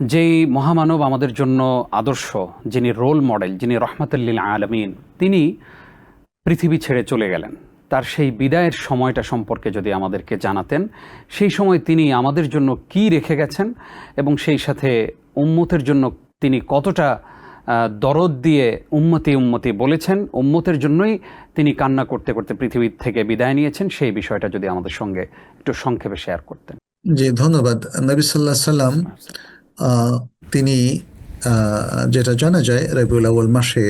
যেই মহামানব আমাদের জন্য আদর্শ, যিনি রোল মডেল যিনি রহমতুল্লিল আলমিন, তিনি পৃথিবী ছেড়ে চলে গেলেন। তার সেই বিদায়ের সময়টা সম্পর্কে যদি আমাদেরকে জানাতেন, সেই সময় তিনি আমাদের জন্য কি রেখে গেছেন এবং সেই সাথে উম্মতের জন্য তিনি কতটা দরদ দিয়ে উম্মতি উম্মতি বলেছেন, উম্মতের জন্যই তিনি কান্না করতে করতে পৃথিবী থেকে বিদায় নিয়েছেন, সেই বিষয়টা যদি আমাদের সঙ্গে একটু সংক্ষেপে শেয়ার করতেন। জি, ধন্যবাদ। নবী সাল্লাহ সাল্লাম তিনি যেটা জানা যায়, রবিউল আউয়াল মাসে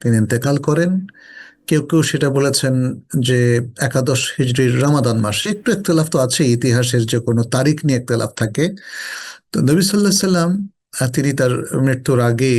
তিনি ইন্তেকাল করেন। কেউ কেউ সেটা বলেছেন যে একাদশ হিজরির রামাদান মাসে। একটু একতলাফ তো আছে ইতিহাসের যে কোনো তারিখ নিয়ে একতলাফ থাকে। তো নবী সাল্লাহ সাল্লাম তিনি তার মৃত্যুর আগে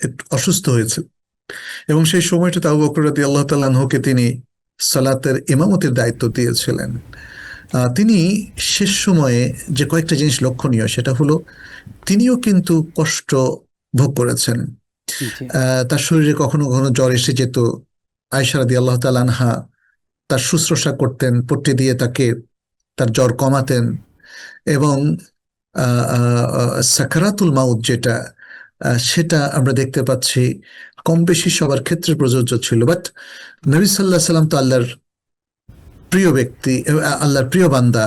একটু অসুস্থ হয়েছে এবং সেই সময়টা আবু বকর রাদি আল্লাহ তাল্লাহকে তিনি সালাতের ইমামতির দায়িত্ব দিয়েছিলেন। তিনি শেষ সময়ে যে কয়েকটা জিনিস লক্ষণীয় সেটা হলো তিনিও কিন্তু কষ্ট ভোগ করেছেন। তার শরীরে কখনো কখনো জ্বর এসে যেত। আয়সা রাদি আল্লাহ তালানহা তার শুশ্রূষা করতেন পট্টি দিয়ে তাকে তার জ্বর কমাতেন এবং সাকারাতুল মাউদ যেটা সেটা আমরা দেখতে পাচ্ছি। কম বেশি সবার ক্ষেত্রে প্রযোজ্য ছিল। বাট নবী সাল্লাহ সাল্লাম তো আল্লাহর প্রিয় ব্যক্তি আল্লাহর প্রিয় বান্দা।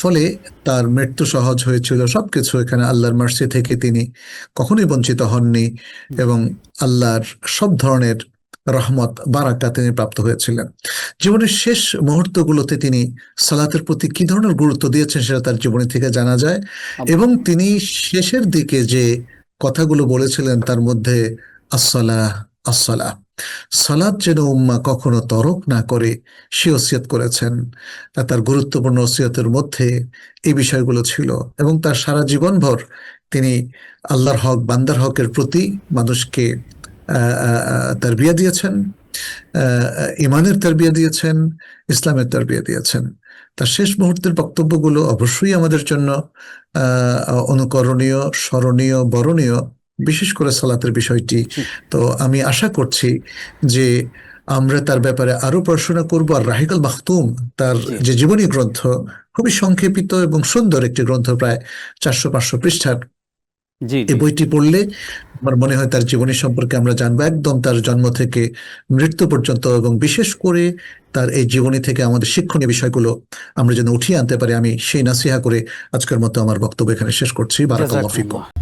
ফলে তার মৃত্যু সহজ হয়েছিল। সবকিছু এখানে আল্লাহর মার্সি থেকে তিনি কখনোই বঞ্চিত হননি এবং আল্লাহর সব ধরনের রহমত বারাকা তিনি প্রাপ্ত হয়েছিলেন। জীবনের শেষ মুহূর্তগুলোতে তিনি সালাতের প্রতি কি ধরনের গুরুত্ব দিয়েছেন সেটা তার জীবনী থেকে জানা যায়। এবং তিনি শেষের দিকে যে কথাগুলো বলেছিলেন তার মধ্যে আসসালাহ আসসালাহ। সালাদ যেন উম্মা কখনো তরক না করে, সে ওসিয়ত করেছেন। তার গুরুত্বপূর্ণ ওসিয়তের মধ্যে এই বিষয়গুলো ছিল এবং তার সারা জীবনভর তিনি আল্লাহর হক, বান্দার হকের প্রতি মানুষকে তার বিয়া দিয়েছেন ইমানের তারবিয়া দিয়েছেন, ইসলামের তারবিয়া দিয়েছেন। তার শেষ মুহূর্তের বক্তব্যগুলো অবশ্যই আমাদের জন্য অনুকরণীয়, স্মরণীয়, বরণীয় বিশেষ করে সালাতের বিষয়টি। তো আমি আশা করছি যে আমরা তার ব্যাপারে আরও পড়াশোনা করব আর রাহিকাল মাহতুম তার যে জীবনী গ্রন্থ খুবই সংক্ষেপিত এবং সুন্দর একটি গ্রন্থ প্রায় চারশো পাঁচশো পৃষ্ঠার এই বইটি পড়লে আমার মনে হয় তার জীবনী সম্পর্কে আমরা জানব একদম তার জন্ম থেকে মৃত্যু পর্যন্ত এবং বিশেষ করে তার এই জীবনী থেকে আমাদের শিক্ষণীয় বিষয়গুলো আমরা যেন উঠিয়ে আনতে পারি আমি সেই নাসিহা করে আজকের মতো আমার বক্তব্য এখানে শেষ করছি। বারাকাল্লাহ।